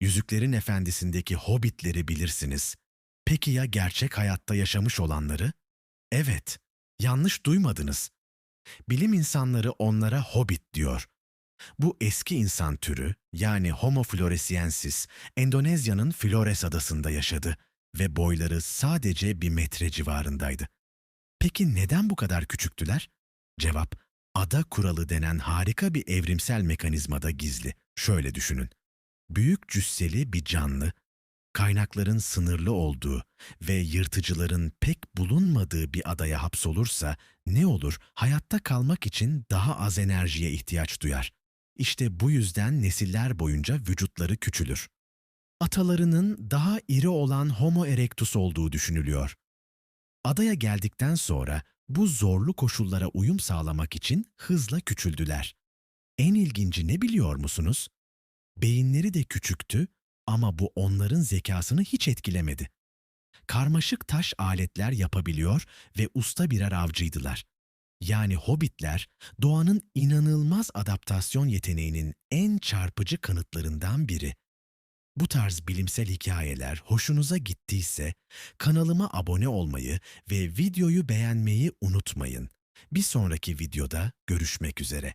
Yüzüklerin Efendisi'ndeki hobbitleri bilirsiniz. Peki ya gerçek hayatta yaşamış olanları? Evet, yanlış duymadınız. Bilim insanları onlara hobbit diyor. Bu eski insan türü yani Homo floresiensis Endonezya'nın Flores adasında yaşadı ve boyları sadece bir metre civarındaydı. Peki neden bu kadar küçüktüler? Cevap, ada kuralı denen harika bir evrimsel mekanizmada gizli. Şöyle düşünün. Büyük cüsseli bir canlı, kaynakların sınırlı olduğu ve yırtıcıların pek bulunmadığı bir adaya hapsolursa ne olur? Hayatta kalmak için daha az enerjiye ihtiyaç duyar. İşte bu yüzden nesiller boyunca vücutları küçülür. Atalarının daha iri olan Homo erectus olduğu düşünülüyor. Adaya geldikten sonra bu zorlu koşullara uyum sağlamak için hızla küçüldüler. En ilginci ne biliyor musunuz? Beyinleri de küçüktü ama bu onların zekasını hiç etkilemedi. Karmaşık taş aletler yapabiliyor ve usta birer avcıydılar. Yani hobbitler doğanın inanılmaz adaptasyon yeteneğinin en çarpıcı kanıtlarından biri. Bu tarz bilimsel hikayeler hoşunuza gittiyse kanalıma abone olmayı ve videoyu beğenmeyi unutmayın. Bir sonraki videoda görüşmek üzere.